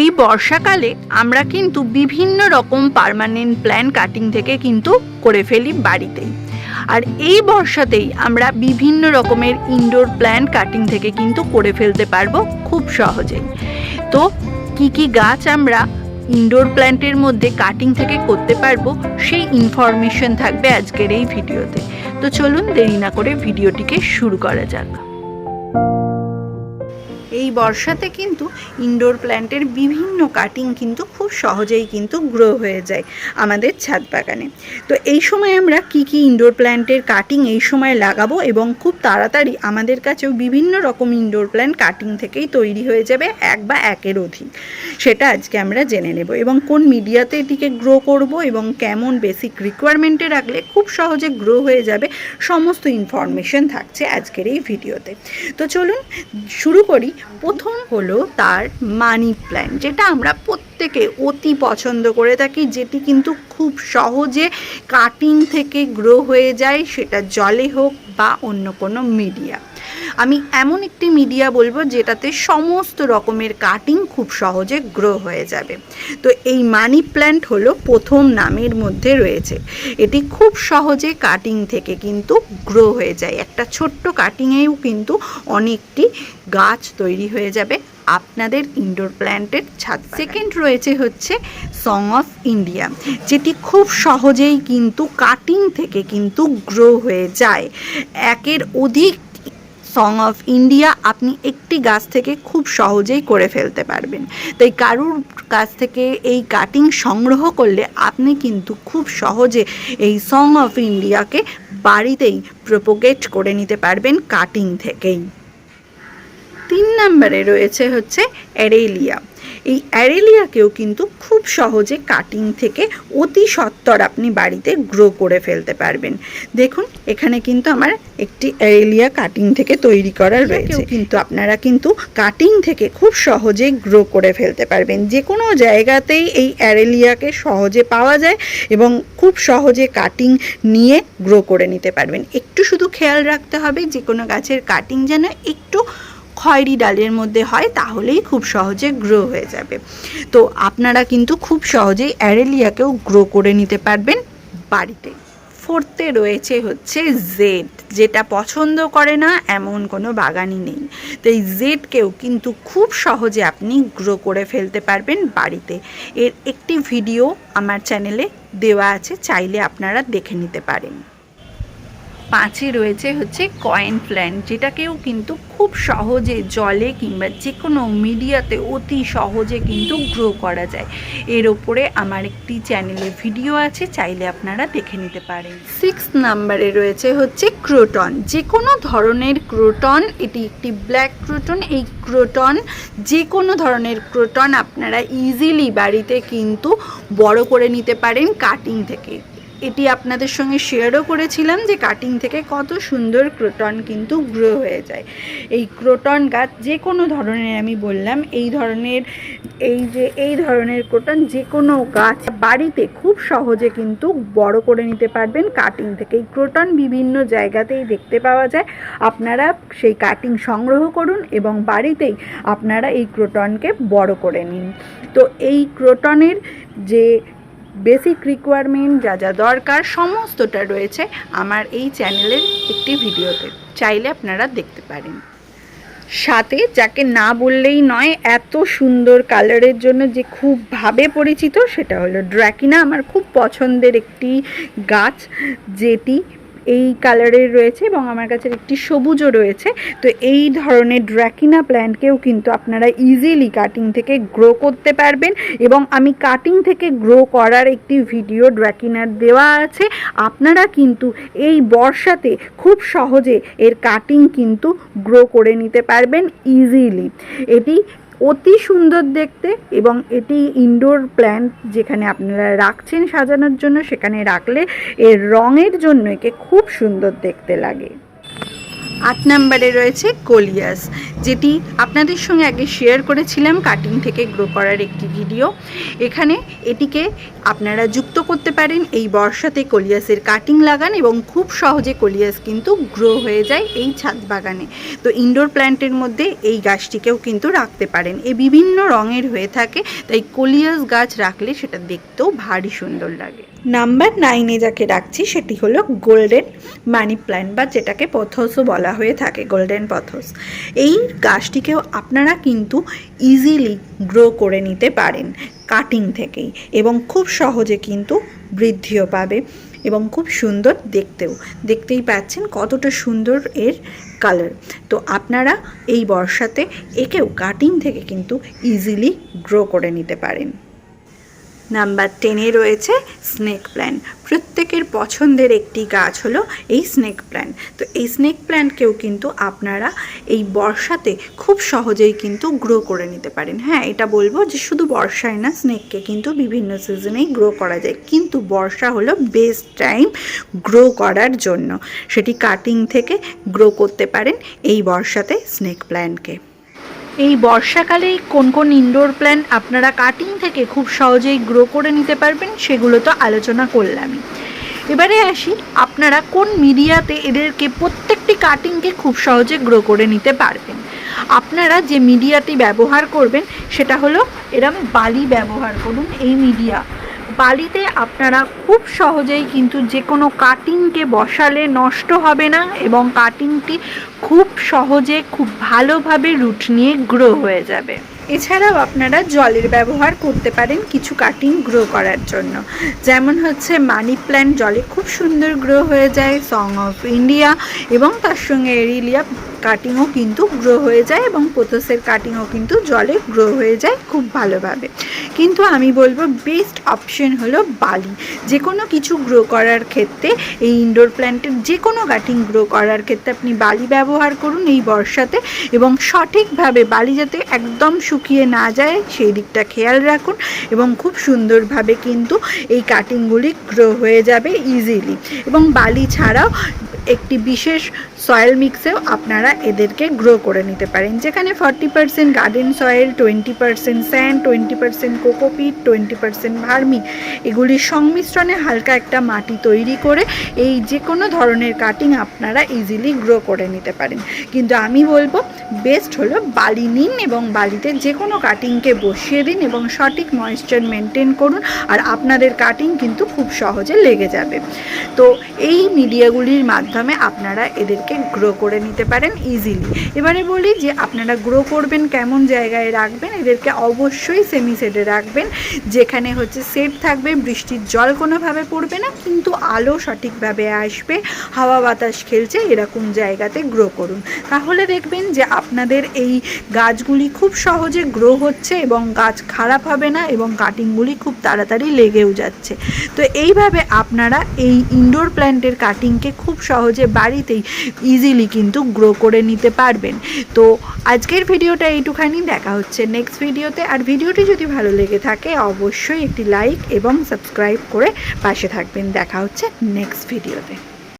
এই বর্ষাকালে আমরা কিন্তু বিভিন্ন রকম পার্মানেন্ট প্ল্যান কাটিং থেকে কিন্তু করে ফেলি বাড়িতেই। আর এই বর্ষাতেই আমরা বিভিন্ন রকমের ইনডোর প্ল্যান্ট কাটিং থেকে কিন্তু করে ফেলতে পারব খুব সহজেই। তো কি কি গাছ আমরা ইনডোর প্ল্যান্টের মধ্যে কাটিং থেকে করতে পারব সেই ইনফরমেশন থাকবে আজকের এই ভিডিওতে। তো চলুন দেরি না করে ভিডিওটিকে শুরু করা যাক। এই বর্ষাতে কিন্তু ইনডোর প্ল্যান্টের বিভিন্ন কাটিং কিন্তু খুব সহজেই কিন্তু গ্রো হয়ে যায় আমাদের ছাদ বাগানে। তো এই সময় আমরা কি কি ইনডোর প্ল্যান্টের কাটিং এই সময় লাগাবো এবং খুব তাড়াতাড়ি আমাদের কাছেও বিভিন্ন রকম ইনডোর প্ল্যান্ট কাটিং থেকেই তৈরি হয়ে যাবে এক বা একের অধিক। সেটা আজকে আমরা জেনে নেব এবং কোন মিডিয়াতে এটিকে গ্রো করব এবং কেমন বেসিক রিকোয়ারমেন্টে রাখলে খুব সহজে গ্রো হয়ে যাবে সমস্ত ইনফরমেশন থাকছে আজকের এই ভিডিওতে। তো চলুন শুরু করি। প্রথম হলো তার মানি প্ল্যান্ট যেটা আমরা প্রত্যেকে অতি পছন্দ করে থাকি, যেটি কিন্তু খুব সহজে কাটিং থেকে গ্রো হয়ে যায়, সেটা জলে হোক বা অন্য কোনো মিডিয়া। আমি এমন একটি মিডিয়া বলব যেটাতে সমস্ত রকমের কাটিং খুব সহজে গ্রো হয়ে যাবে। তো এই মানি প্ল্যান্ট হলো প্রথম নামের মধ্যে রয়েছে। এটি খুব সহজে কাটিং থেকে কিন্তু গ্রো হয়ে যায়। একটা ছোট্ট কাটিংয়েও কিন্তু অনেকটি গাছ তৈরি হয়ে যাবে। আপনাদের ইনডোর প্ল্যান্টের ছাদ সেকেন্ড রয়েছে হচ্ছে সং অফ ইন্ডিয়া যেটি খুব সহজেই কিন্তু কাটিং থেকে কিন্তু গ্রো হয়ে যায়। একের অধিক সং অফ ইন্ডিয়া আপনি একটি গাছ থেকে খুব সহজেই করে ফেলতে পারবেন। তাই কারুর কাছ থেকে এই কাটিং সংগ্রহ করলে আপনি কিন্তু খুব সহজে এই সং অফ ইন্ডিয়াকে বাড়িতেই প্রোপোগেট করে নিতে পারবেন কাটিং থেকেই। তিন নম্বরে রয়েছে হচ্ছে অ্যারেলিয়া। এই অ্যারেলিয়াকেও কিন্তু খুব সহজে কাটিং থেকে অতি সত্বর আপনি বাড়িতে গ্রো করে ফেলতে পারবেন। দেখুন এখানে কিন্তু আমার একটি অ্যারেলিয়া কাটিং থেকে তৈরি করা রয়েছে। কিন্তু আপনারা কিন্তু কাটিং থেকে খুব সহজে গ্রো করে ফেলতে পারবেন। যে কোনো জায়গাতেই এই অ্যারেলিয়াকে সহজে পাওয়া যায় এবং খুব সহজে কাটিং নিয়ে গ্রো করে নিতে পারবেন। একটু শুধু খেয়াল রাখতে হবে যে কোনো গাছের কাটিং যেন একটু খয়েরি ডালের মধ্যে হয়, তাহলেই খুব সহজে গ্রো হয়ে যাবে। তো আপনারা কিন্তু খুব সহজেই অ্যারেলিয়াকেও গ্রো করে নিতে পারবেন বাড়িতে। ফোর্থে রয়েছে হচ্ছে জেড যেটা পছন্দ করে না, এমন কোনো বাগানই নেই। তো এই জেডকেও কিন্তু খুব সহজে আপনি গ্রো করে ফেলতে পারবেন বাড়িতে। এর একটি ভিডিও আমার চ্যানেলে দেওয়া আছে, চাইলে আপনারা দেখে নিতে পারেন। পাঁচে রয়েছে হচ্ছে কয়েন প্ল্যান্ট যেটাকেও কিন্তু খুব সহজে জলে কিংবা যে কোনো মিডিয়াতে অতি সহজে কিন্তু গ্রো করা যায়। এর ওপরে আমার একটি চ্যানেলে ভিডিও আছে, চাইলে আপনারা দেখে নিতে পারেন। সিক্স নাম্বারে রয়েছে হচ্ছে ক্রোটন যে কোনো ধরনের ক্রোটন এটি একটি ব্ল্যাক ক্রোটন এই ক্রোটন যে কোনো ধরনের ক্রোটন আপনারা ইজিলি বাড়িতে কিন্তু বড় করে নিতে পারেন কাটিং থেকে। এটি আপনাদের সঙ্গে শেয়ারও করেছিলাম যে কাটিং থেকে কত সুন্দর ক্রোটন কিন্তু গ্রো হয়ে যায়। এই ক্রোটন গাছ যে কোনো ধরনের আমি বললাম, এই ধরনের, এই যে, এই ধরনের ক্রোটন যে কোনো গাছ বাড়িতে খুব সহজে কিন্তু বড় করে নিতে পারবেন কাটিং থেকে। এই ক্রোটন বিভিন্ন জায়গাতেই দেখতে পাওয়া যায়। আপনারা সেই কাটিং সংগ্রহ করুন এবং বাড়িতেই আপনারা এই ক্রোটনকে বড় করে নিন। তো এই ক্রোটনের যে বেসিক রিকোয়ারমেন্ট যা যা দরকার সমস্তটা রয়েছে আমার এই চ্যানেলের একটি ভিডিওতে। চাইলে আপনারা দেখতে পারেন। সাথে যাকে না বললেই নয়, এত সুন্দর কালারের জন্য যে খুব ভাবে পরিচিত সেটা হলো ড্র্যাকিনা আমার খুব পছন্দের একটি গাছ যেটি এই কালারের রয়েছে এবং আমার কাছে একটি সবুজও রয়েছে। তো এই ধরনের ড্র্যাকিনা প্ল্যান্টকেও কিন্তু আপনারা ইজিলি কাটিং থেকে গ্রো করতে পারবেন এবং আমি কাটিং থেকে গ্রো করার একটি ভিডিও ড্র্যাকিনার দেওয়া আছে। আপনারা কিন্তু এই বর্ষাতে খুব সহজে এর কাটিং কিন্তু গ্রো করে নিতে পারবেন ইজিলি এটি অতি সুন্দর দেখতে এবং এটি ইনডোর প্ল্যান্ট যেখানে আপনারা রাখছেন সাজানোর জন্য, সেখানে রাখলে এর রঙের জন্য একে খুব সুন্দর দেখতে লাগে। আট নম্বরে রয়েছে কোলিয়াস, যেটি আপনাদের সঙ্গে আগে শেয়ার করেছিলাম কাটিং থেকে গ্রো করার একটি ভিডিও এখানে এটিকে আপনারা যুক্ত করতে পারেন, এই বর্ষাতে কলিয়াসের কাটিং লাগান এবং খুব সহজে কলিয়াস কিন্তু গ্রো হয়ে যায় এই ছাদ বাগানে। তো ইনডোর প্ল্যান্টের মধ্যে এই গাছটিকেও কিন্তু রাখতে পারেন। এ বিভিন্ন রঙের হয়ে থাকে, তাই কলিয়াস গাছ রাখলে সেটা দেখতেও ভারী সুন্দর লাগে। নাম্বার নাইনে যাকে রাখছি সেটি হলো গোল্ডেন মানি প্ল্যান্ট বা যেটাকে পথসও বলা হয়ে থাকে, গোল্ডেন পথস। এই গাছটিকেও আপনারা কিন্তু ইজিলি গ্রো করে নিতে পারেন কাটিং থেকেই এবং খুব সহজে কিন্তু বৃদ্ধিও পাবে এবং খুব সুন্দর দেখতেও। দেখতেই পাচ্ছেন কতটা সুন্দর এর কালার। তো আপনারা এই বর্ষাতে একেও কাটিং থেকে কিন্তু ইজিলি গ্রো করে নিতে পারেন। নাম্বার টেনে রয়েছে স্নেক প্ল্যান্ট প্রত্যেকের পছন্দের একটি গাছ হলো এই স্নেক প্ল্যান্ট তো এই স্নেক প্ল্যান্টকেও কিন্তু আপনারা এই বর্ষাতে খুব সহজেই কিন্তু গ্রো করে নিতে পারেন। হ্যাঁ এটা বলব যে শুধু বর্ষায় না স্নেককে কিন্তু বিভিন্ন সিজনেই গ্রো করা যায়। কিন্তু বর্ষা হলো বেস্ট টাইম গ্রো করার জন্য। সেটি কাটিং থেকে গ্রো করতে পারেন এই বর্ষাতে স্নেক প্ল্যান্টকে এই বর্ষাকালে কোন কোন ইনডোর প্ল্যান্ট আপনারা কাটিং থেকে খুব সহজেই গ্রো করে নিতে পারবেন সেগুলো তো আলোচনা করলামই এবারে আসি, আপনারা কোন মিডিয়াতে এদেরকে প্রত্যেকটি কাটিংকে খুব সহজে গ্রো করে নিতে পারবেন? আপনারা যে মিডিয়াটি ব্যবহার করবেন, সেটা হলো এরম বালি ব্যবহার করুন এই মিডিয়া বালিতে আপনারা খুব সহজেই কিন্তু যে কোনো কাটিংকে বসালে নষ্ট হবে না এবং কাটিংটি খুব সহজে, খুব ভালোভাবে রুট নিয়ে গ্রো হয়ে যাবে। এছাড়াও আপনারা জলের ব্যবহার করতে পারেন কিছু কাটিং গ্রো করার জন্য। যেমন হচ্ছে মানি প্ল্যান্ট জলে খুব সুন্দর গ্রো হয়ে যায়, সং অফ ইন্ডিয়া এবং তার সঙ্গে এরিলিয়া কাটিংও কিন্তু গ্রো হয়ে যায় এবং পোথসের কাটিংও কিন্তু জলে গ্রো হয়ে যায় খুব ভালোভাবে। কিন্তু আমি বলব বেস্ট অপশন হলো বালি। যে কোনো কিছু গ্রো করার ক্ষেত্রে এই ইনডোর প্ল্যান্টের যে কোনো কাটিং গ্রো করার ক্ষেত্রে আপনি বালি ব্যবহার করুন এই বর্ষাতে এবং সঠিকভাবে বালি যাতে একদম শুকিয়ে না যায় সেই দিকটা খেয়াল রাখুন এবং খুব সুন্দরভাবে কিন্তু এই কাটিংগুলি গ্রো হয়ে যাবে ইজিলি এবং বালি ছাড়াও একটি বিশেষ সয়েল মিক্সেও আপনারা এদেরকে গ্রো করে নিতে পারেন। যেখানে forty percent garden soil twenty percent sand twenty percent cocopeat twenty percent vermi এগুলির সংমিশ্রণে হালকা একটা মাটি তৈরি করে এই যে কোনো ধরনের কাটিং আপনারা ইজিলি গ্রো করে নিতে পারেন। কিন্তু আমি বলব বেস্ট হলো বালি নিন এবং বালিতে যে কোনো কাটিংকে বসিয়ে দিন এবং সঠিক ময়েশ্চার মেনটেন করুন আর আপনাদের কাটিং কিন্তু খুব সহজে লেগে যাবে। তো এই মিডিয়াগুলির মাধ্যমে আপনারা এদেরকে গ্রো করে নিতে পারেন ইজিলি এবারে বলি যে আপনারা গ্রো করবেন, কেমন জায়গায় রাখবেন, এদেরকে অবশ্যই সেমি সেটে রাখবেন। যেখানে হচ্ছে সেট থাকবে, বৃষ্টির জল কোনোভাবে পড়বে না, কিন্তু আলো সঠিকভাবে আসবে, হাওয়া বাতাস খেলছে, এরকম জায়গাতে গ্রো করুন। তাহলে দেখবেন যে আপনাদের এই গাছগুলি খুব সহজে গ্রো হচ্ছে এবং গাছ খারাপ হবে না এবং কাটিংগুলি খুব তাড়াতাড়ি লেগেও যাচ্ছে। তো এইভাবে আপনারা এই ইনডোর প্ল্যান্টের কাটিংকে খুব সহজে বাড়িতেই ইজিলি কিন্তু গ্রো করে নিতে পারবেন। তো আজকের ভিডিওটা এইটুখানি, দেখা হচ্ছে নেক্সট ভিডিওতে। আর ভিডিওটি যদি ভালো লেগে থাকে, অবশ্যই একটি লাইক এবং সাবস্ক্রাইব করে পাশে থাকবেন। দেখা হচ্ছে নেক্সট ভিডিওতে।